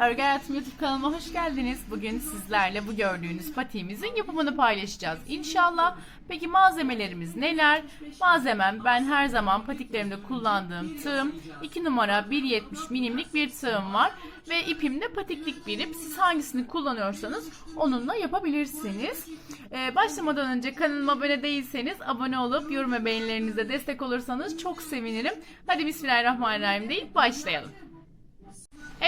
Örgü Hayatım YouTube kanalıma hoş geldiniz. Bugün sizlerle bu gördüğünüz patiğimizin yapımını paylaşacağız inşallah. Peki malzemelerimiz neler? Malzemem ben her zaman patiklerimde kullandığım tığım 2 numara 1.70 milimlik bir tığım var. Ve ipim de patiklik bir ip. Siz hangisini kullanıyorsanız onunla yapabilirsiniz. Ee, başlamadan önce kanalıma abone değilseniz abone olup yorum ve beğenilerinize destek olursanız çok sevinirim. Hadi Bismillahirrahmanirrahim deyip başlayalım.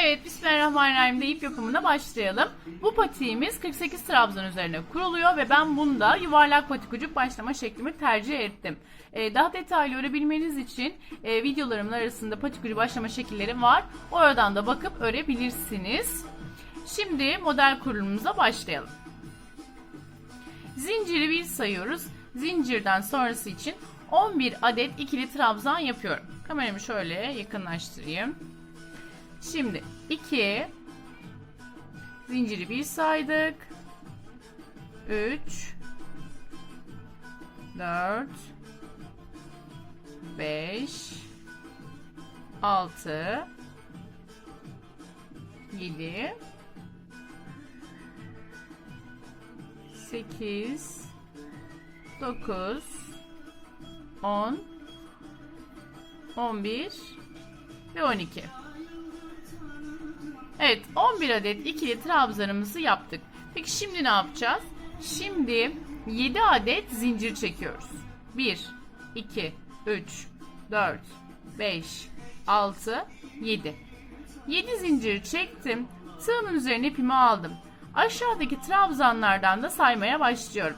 Evet, Bismillahirrahmanirrahim deyip yapımına başlayalım. Bu patiğimiz 48 trabzan üzerine kuruluyor ve ben bunda yuvarlak patik ucuk başlama şeklimi tercih ettim. Ee, daha detaylı örebilmeniz için e, videolarımın arasında patik ucu başlama şekilleri var. Oradan da bakıp örebilirsiniz. Şimdi model kurulumumuza başlayalım. Zinciri bir sayıyoruz. Zincirden sonrası için 11 adet ikili trabzan yapıyorum. Kameramı şöyle yakınlaştırayım. Şimdi 2 zinciri bir saydık. 3 4 5 6 7 8 9 10 11 ve 12 Evet 11 adet ikili trabzanımızı yaptık. Peki şimdi ne yapacağız? Şimdi 7 adet zincir çekiyoruz. 1, 2, 3, 4, 5, 6, 7. 7 zincir çektim. Tığımın üzerine ipimi aldım. Aşağıdaki trabzanlardan da saymaya başlıyorum.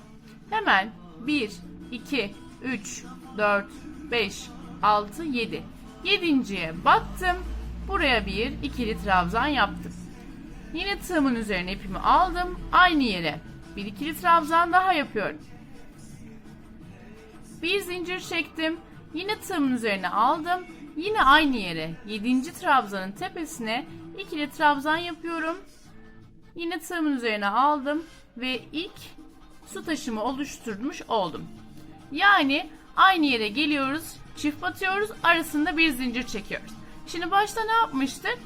Hemen 1, 2, 3, 4, 5, 6, 7. Yedinciye battım. Buraya bir ikili trabzan yaptım. Yine tığımın üzerine ipimi aldım. Aynı yere bir ikili trabzan daha yapıyorum. Bir zincir çektim. Yine tığımın üzerine aldım. Yine aynı yere 7. trabzanın tepesine ikili trabzan yapıyorum. Yine tığımın üzerine aldım ve ilk su taşımı oluşturmuş oldum. Yani aynı yere geliyoruz, çift batıyoruz, arasında bir zincir çekiyoruz. Şimdi başta ne yapmıştık?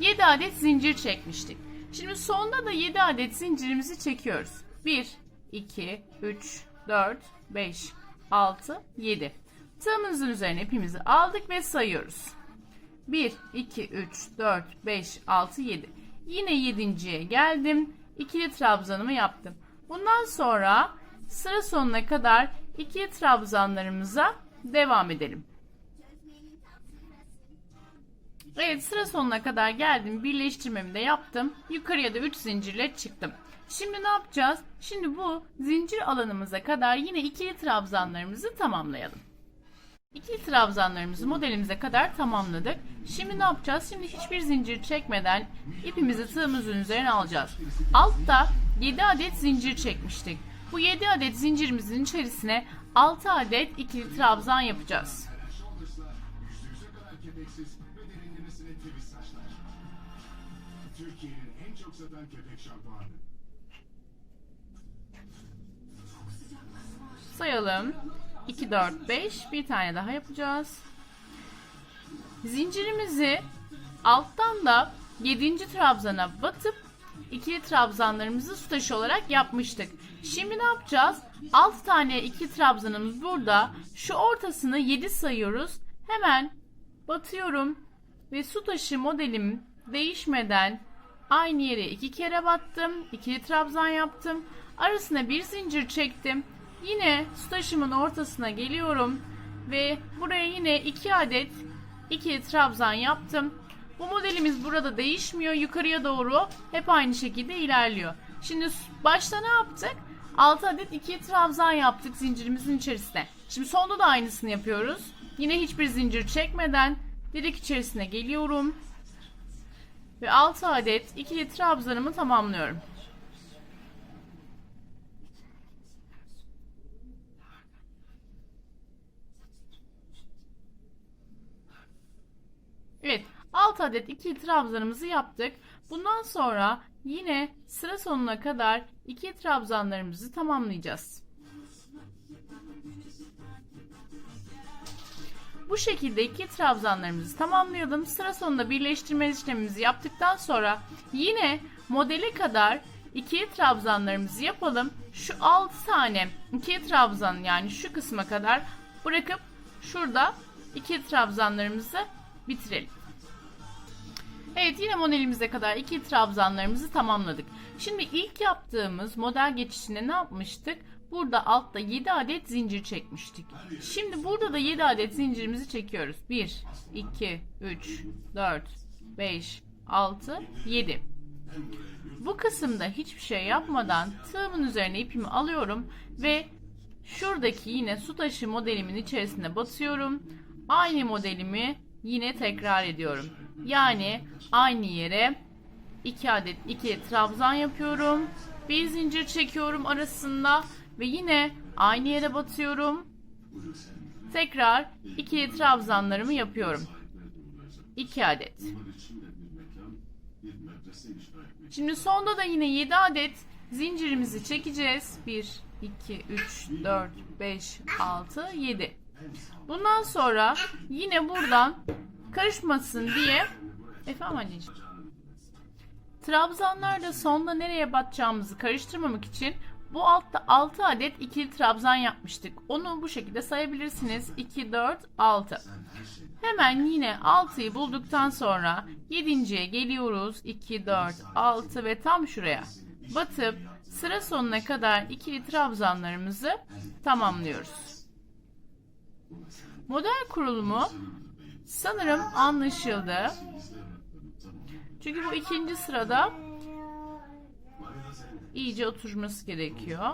7 adet zincir çekmiştik. Şimdi sonda da 7 adet zincirimizi çekiyoruz. 1, 2, 3, 4, 5, 6, 7. Tığımızın üzerine ipimizi aldık ve sayıyoruz. 1, 2, 3, 4, 5, 6, 7. Yine 7.ye geldim. İkili trabzanımı yaptım. Bundan sonra sıra sonuna kadar ikili trabzanlarımıza devam edelim. Evet sıra sonuna kadar geldim. Birleştirmemi de yaptım. Yukarıya da 3 zincirle çıktım. Şimdi ne yapacağız? Şimdi bu zincir alanımıza kadar yine ikili trabzanlarımızı tamamlayalım. İkili trabzanlarımızı modelimize kadar tamamladık. Şimdi ne yapacağız? Şimdi hiçbir zincir çekmeden ipimizi tığımızın üzerine alacağız. Altta 7 adet zincir çekmiştik. Bu 7 adet zincirimizin içerisine 6 adet ikili trabzan yapacağız. Türkiye'nin en çok satan köpek şampuanı. Sayalım. 2, 4, 5. Bir tane daha yapacağız. Zincirimizi alttan da 7. trabzana batıp ikili trabzanlarımızı su taşı olarak yapmıştık. Şimdi ne yapacağız? 6 tane iki trabzanımız burada. Şu ortasını 7 sayıyoruz. Hemen batıyorum ve su taşı modelim değişmeden aynı yere iki kere battım. ikili trabzan yaptım. Arasına bir zincir çektim. Yine su taşımın ortasına geliyorum ve buraya yine iki adet ikili trabzan yaptım. Bu modelimiz burada değişmiyor. Yukarıya doğru hep aynı şekilde ilerliyor. Şimdi başta ne yaptık? 6 adet ikili trabzan yaptık zincirimizin içerisine. Şimdi sonda da aynısını yapıyoruz. Yine hiçbir zincir çekmeden direkt içerisine geliyorum. Ve 6 adet ikili trabzanımı tamamlıyorum. Evet 6 adet ikili trabzanımızı yaptık. Bundan sonra yine sıra sonuna kadar ikili trabzanlarımızı tamamlayacağız. Bu şekilde iki trabzanlarımızı tamamlayalım. Sıra sonunda birleştirme işlemimizi yaptıktan sonra yine modele kadar ikili trabzanlarımızı yapalım. Şu 6 tane ikili trabzan yani şu kısma kadar bırakıp şurada ikili trabzanlarımızı bitirelim. Evet yine modelimize kadar iki trabzanlarımızı tamamladık. Şimdi ilk yaptığımız model geçişinde ne yapmıştık? Burada altta 7 adet zincir çekmiştik. Şimdi burada da 7 adet zincirimizi çekiyoruz. 1, 2, 3, 4, 5, 6, 7. Bu kısımda hiçbir şey yapmadan tığımın üzerine ipimi alıyorum ve şuradaki yine su taşı modelimin içerisine batıyorum. Aynı modelimi yine tekrar ediyorum. Yani aynı yere 2 adet 2 trabzan yapıyorum. Bir zincir çekiyorum arasında ve yine aynı yere batıyorum. Tekrar 2 trabzanlarımı yapıyorum. 2 adet. Şimdi sonda da yine 7 adet zincirimizi çekeceğiz. 1, 2, 3, 4, 5, 6, 7. Bundan sonra yine buradan karışmasın diye efendim anneciğim. Trabzanlarda sonda nereye batacağımızı karıştırmamak için bu altta 6 adet ikili trabzan yapmıştık. Onu bu şekilde sayabilirsiniz. 2, 4, 6. Hemen yine 6'yı bulduktan sonra 7.ye geliyoruz. 2, 4, 6 ve tam şuraya batıp sıra sonuna kadar ikili trabzanlarımızı tamamlıyoruz. Model kurulumu sanırım anlaşıldı. Çünkü bu ikinci sırada iyice oturması gerekiyor.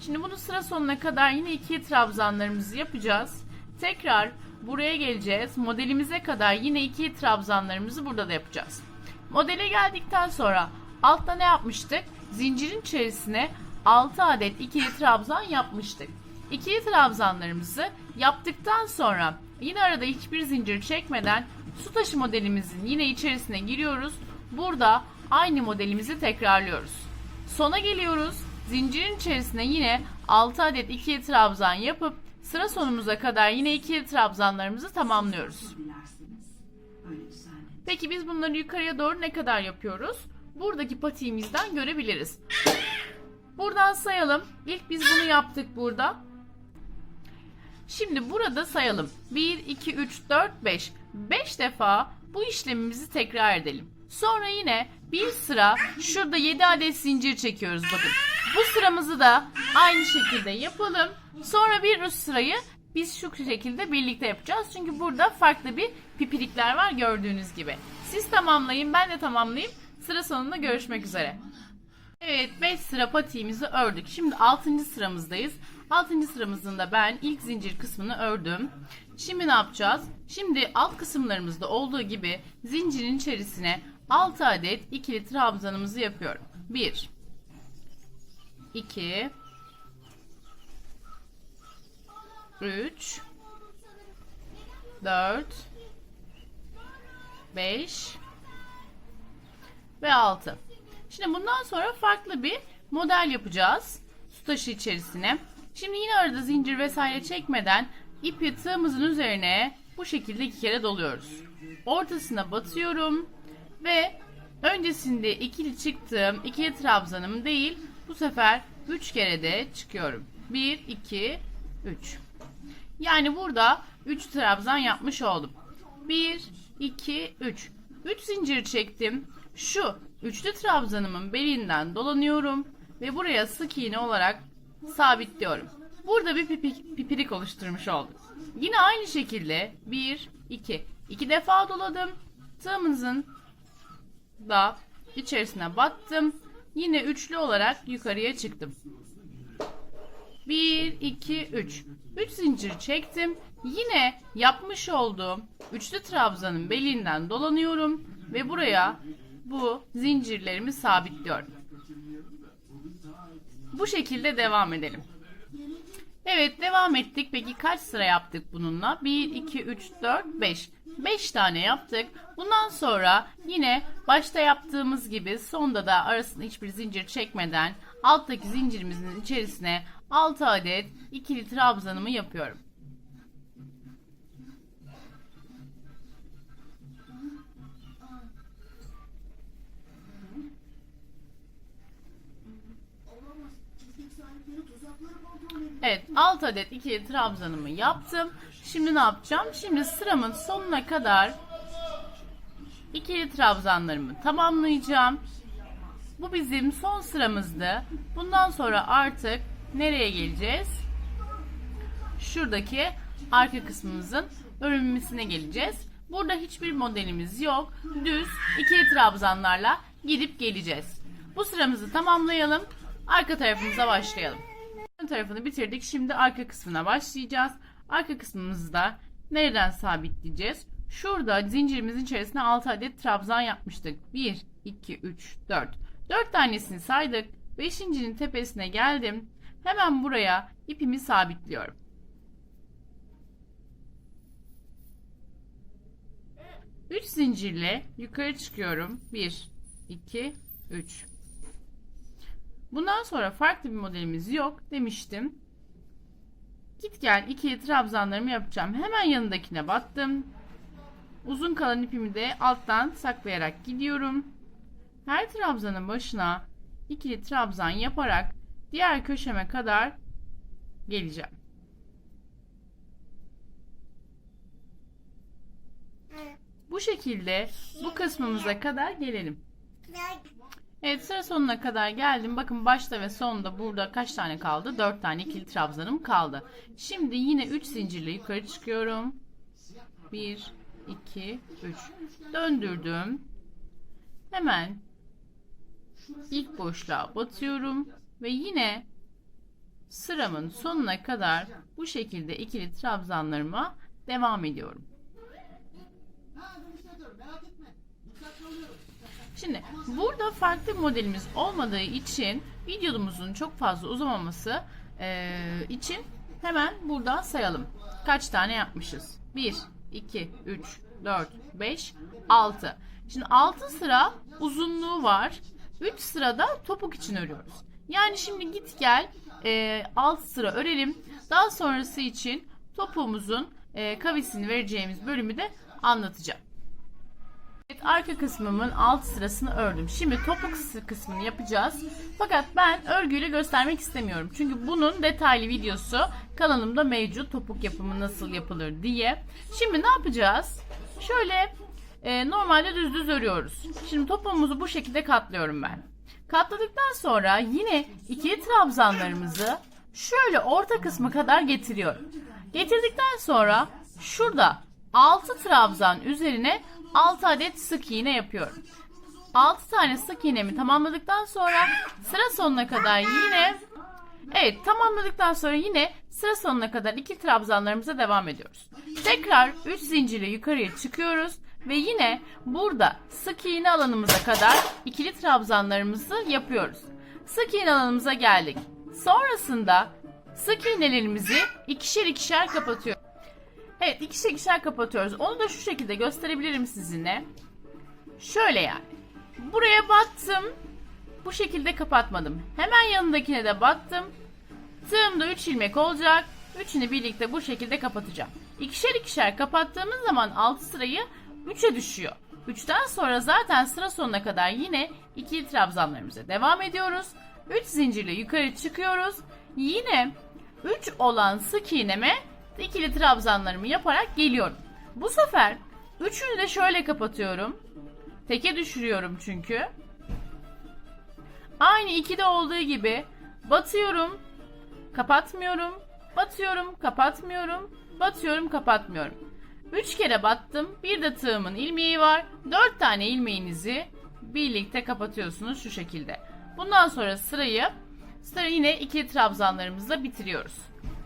Şimdi bunu sıra sonuna kadar yine iki trabzanlarımızı yapacağız. Tekrar buraya geleceğiz. Modelimize kadar yine iki trabzanlarımızı burada da yapacağız. Modele geldikten sonra altta ne yapmıştık? Zincirin içerisine 6 adet ikili trabzan yapmıştık. İkili trabzanlarımızı yaptıktan sonra yine arada hiçbir zincir çekmeden su taşı modelimizin yine içerisine giriyoruz. Burada aynı modelimizi tekrarlıyoruz. Sona geliyoruz. Zincirin içerisine yine 6 adet ikili trabzan yapıp sıra sonumuza kadar yine ikili trabzanlarımızı tamamlıyoruz. Peki biz bunları yukarıya doğru ne kadar yapıyoruz? Buradaki patiğimizden görebiliriz. Buradan sayalım. İlk biz bunu yaptık burada. Şimdi burada sayalım. 1, 2, 3, 4, 5. 5 defa bu işlemimizi tekrar edelim. Sonra yine bir sıra şurada 7 adet zincir çekiyoruz bakın. Bu sıramızı da aynı şekilde yapalım. Sonra bir üst sırayı biz şu şekilde birlikte yapacağız. Çünkü burada farklı bir pipirikler var gördüğünüz gibi. Siz tamamlayın ben de tamamlayayım. Sıra sonunda görüşmek üzere. Evet 5 sıra patiğimizi ördük. Şimdi 6. sıramızdayız. 6. sıramızın da ben ilk zincir kısmını ördüm. Şimdi ne yapacağız? Şimdi alt kısımlarımızda olduğu gibi zincirin içerisine 6 adet ikili trabzanımızı yapıyorum. 1 2 3 4 5 ve 6. Şimdi bundan sonra farklı bir model yapacağız. Su taşı içerisine. Şimdi yine arada zincir vesaire çekmeden ipi tığımızın üzerine bu şekilde iki kere doluyoruz. Ortasına batıyorum ve öncesinde ikili çıktığım ikili trabzanım değil bu sefer 3 kere de çıkıyorum. 1, 2, 3. Yani burada 3 trabzan yapmış oldum. 1, 2, 3. 3 zincir çektim. Şu üçlü trabzanımın belinden dolanıyorum ve buraya sık iğne olarak sabitliyorum. Burada bir pipi- pipirik oluşturmuş olduk. Yine aynı şekilde 1, 2. 2 defa doladım. Tığımızın da içerisine battım. Yine üçlü olarak yukarıya çıktım. 1, 2, 3. 3 zincir çektim. Yine yapmış olduğum üçlü trabzanın belinden dolanıyorum ve buraya bu zincirlerimi sabitliyorum. Bu şekilde devam edelim. Evet devam ettik. Peki kaç sıra yaptık bununla? 1, 2, 3, 4, 5. 5 tane yaptık. Bundan sonra yine başta yaptığımız gibi sonda da arasında hiçbir zincir çekmeden alttaki zincirimizin içerisine 6 adet ikili trabzanımı yapıyorum. 6 adet ikili trabzanımı yaptım. Şimdi ne yapacağım? Şimdi sıramın sonuna kadar ikili trabzanlarımı tamamlayacağım. Bu bizim son sıramızdı. Bundan sonra artık nereye geleceğiz? Şuradaki arka kısmımızın örülmesine geleceğiz. Burada hiçbir modelimiz yok. Düz ikili trabzanlarla gidip geleceğiz. Bu sıramızı tamamlayalım. Arka tarafımıza başlayalım. Ön tarafını bitirdik. Şimdi arka kısmına başlayacağız. Arka kısmımızda nereden sabitleyeceğiz? Şurada zincirimizin içerisine 6 adet trabzan yapmıştık. 1, 2, 3, 4. 4 tanesini saydık. 5.'nin tepesine geldim. Hemen buraya ipimi sabitliyorum. Üç zincirle yukarı çıkıyorum. 1, 2, 3. Bundan sonra farklı bir modelimiz yok demiştim. Git gel ikili trabzanlarımı yapacağım. Hemen yanındakine battım. Uzun kalan ipimi de alttan saklayarak gidiyorum. Her trabzanın başına ikili trabzan yaparak diğer köşeme kadar geleceğim. Bu şekilde bu kısmımıza kadar gelelim. Evet sıra sonuna kadar geldim. Bakın başta ve sonda burada kaç tane kaldı? 4 tane ikili trabzanım kaldı. Şimdi yine 3 zincirle yukarı çıkıyorum. 1, 2, 3. Döndürdüm. Hemen ilk boşluğa batıyorum. Ve yine sıramın sonuna kadar bu şekilde ikili trabzanlarıma devam ediyorum. Şimdi burada farklı modelimiz olmadığı için videomuzun çok fazla uzamaması e, için hemen buradan sayalım. Kaç tane yapmışız? 1, 2, 3, 4, 5, 6. Şimdi 6 sıra uzunluğu var. 3 sırada topuk için örüyoruz. Yani şimdi git gel e, 6 sıra örelim. Daha sonrası için topuğumuzun e, kavisini vereceğimiz bölümü de anlatacağım. Arka kısmımın alt sırasını ördüm. Şimdi topuk kısmını yapacağız. Fakat ben örgüyle göstermek istemiyorum. Çünkü bunun detaylı videosu kanalımda mevcut. Topuk yapımı nasıl yapılır diye. Şimdi ne yapacağız? Şöyle e, normalde düz düz örüyoruz. Şimdi topuğumuzu bu şekilde katlıyorum ben. Katladıktan sonra yine ikili trabzanlarımızı şöyle orta kısmı kadar getiriyorum. Getirdikten sonra şurada 6 trabzan üzerine 6 adet sık iğne yapıyorum. 6 tane sık iğnemi tamamladıktan sonra sıra sonuna kadar yine Evet tamamladıktan sonra yine sıra sonuna kadar iki trabzanlarımıza devam ediyoruz. Tekrar 3 zincirle yukarıya çıkıyoruz ve yine burada sık iğne alanımıza kadar ikili trabzanlarımızı yapıyoruz. Sık iğne alanımıza geldik. Sonrasında sık iğnelerimizi ikişer ikişer kapatıyoruz. Evet ikişer ikişer kapatıyoruz. Onu da şu şekilde gösterebilirim sizinle. Şöyle yani. Buraya battım. Bu şekilde kapatmadım. Hemen yanındakine de battım. Tığımda 3 ilmek olacak. Üçünü birlikte bu şekilde kapatacağım. İkişer ikişer kapattığımız zaman 6 sırayı 3'e düşüyor. 3'ten sonra zaten sıra sonuna kadar yine ikili trabzanlarımıza devam ediyoruz. 3 zincirle yukarı çıkıyoruz. Yine 3 olan sık iğneme ikili trabzanlarımı yaparak geliyorum. Bu sefer üçünü de şöyle kapatıyorum. Teke düşürüyorum çünkü. Aynı ikide olduğu gibi batıyorum, kapatmıyorum, batıyorum, kapatmıyorum, batıyorum, kapatmıyorum. Üç kere battım. Bir de tığımın ilmeği var. Dört tane ilmeğinizi birlikte kapatıyorsunuz şu şekilde. Bundan sonra sırayı sıra yine iki trabzanlarımızla bitiriyoruz.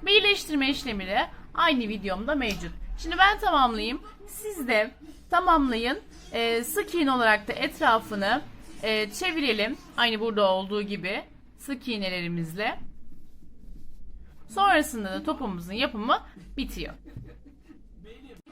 Birleştirme işlemi de aynı videomda mevcut. Şimdi ben tamamlayayım. Siz de tamamlayın. Ee, sık iğne olarak da etrafını e, çevirelim. Aynı burada olduğu gibi sık iğnelerimizle. Sonrasında da topumuzun yapımı bitiyor.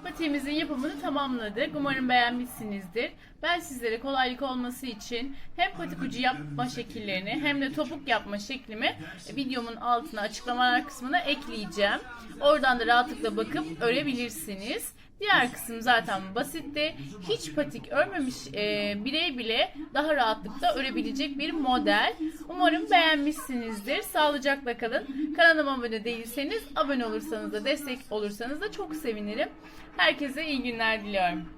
Patiğimizin yapımını tamamladık. Umarım beğenmişsinizdir. Ben sizlere kolaylık olması için hem patik ucu yapma şekillerini hem de topuk yapma şeklimi videomun altına açıklamalar kısmına ekleyeceğim. Oradan da rahatlıkla bakıp örebilirsiniz. Diğer kısım zaten basitti. Hiç patik örmemiş e, birey bile daha rahatlıkla örebilecek bir model. Umarım beğenmişsinizdir. Sağlıcakla kalın. Kanalıma abone değilseniz abone olursanız da destek olursanız da çok sevinirim. Herkese iyi günler diliyorum.